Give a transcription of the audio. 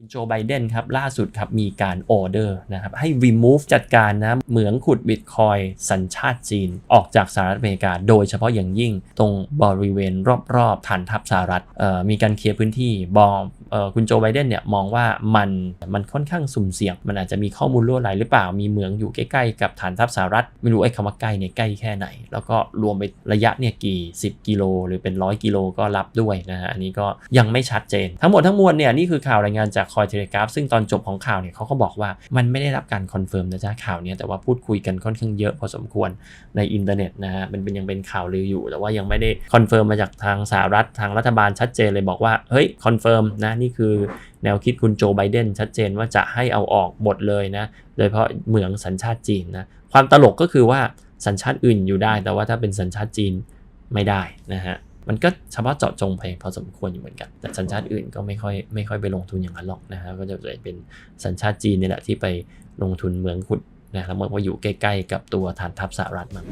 คุณโจไบเดนครับล่าสุดครับมีการออเดอร์นะครับให้ remove จัดการนะเหมืองขุดบิตคอยสัญชาติจีน ออกจากสหรัฐอเมริกา โดยเฉพาะอย่างยิ่งตรงบริเวณรอบๆฐานทัพสหรัฐมีการเคลียร์พื้นที่บอมเอ่อคุณโจไบเดนเนี่ยมองว่ามันมันค่อนข้างสุ่มเสี่ยง มันอาจจะมีข้อมูลรั่วไหลหรือเปล่า มีเหมืองอยู่ใกล้ๆกับฐานทัพสหรัฐ ไม่รู้ไอ้คำว่าใกล้เนี่ยใกล้แค่ไหน แล้วก็รวมไประยะเนี่ยกี่ 10 กิโล หรือเป็นร้อยกิโลก็รับด้วยนะฮะ อันนี้ก็ยังไม่ชัดเจน ทั้งหมดทั้งมวลเนี่ยนี่คือข่าวรายงานจากคอยเทเลกราฟซึ่งตอนจบของข่าวเนี่ยเขาก็บอกว่ามันไม่ได้รับการคอนเฟิร์มนะจ๊ะข่าวเนี้ยแต่ว่าพูดคุยกันค่อนข้างเยอะพอสมควรในอินเทอร์เน็ตนะฮะมันเป็นยังเป็นข่าวลืออยู่ แต่ว่ายังไม่ได้คอนเฟิร์มมาจากทางสหรัฐทางรัฐบาลชัดเจนเลยบอกว่าเฮ้ยคอนเฟิร์มนะนี่คือแนวคิดคุณโจไบเดนชัดเจนว่าจะให้เอาออกหมดเลยนะ โดยเฉพาะเหมืองสัญชาติจีนนะ ความตลกก็คือว่าสัญชาติอื่นอยู่ได้ แต่ว่าถ้าเป็นสัญชาติจีนไม่ได้นะฮะ มันก็เฉพาะเจาะจงไปพอสมควรอยู่เหมือนกัน แต่สัญชาติอื่นก็ไม่ค่อยไม่ค่อยไปลงทุนอย่างนั้นหรอกนะฮะ ก็จะเป็นสัญชาติจีนนี่แหละที่ไปลงทุนเหมืองขุดนะแล้วมันก็อยู่ใกล้ ๆ กับตัวฐานทัพสหรัฐมัน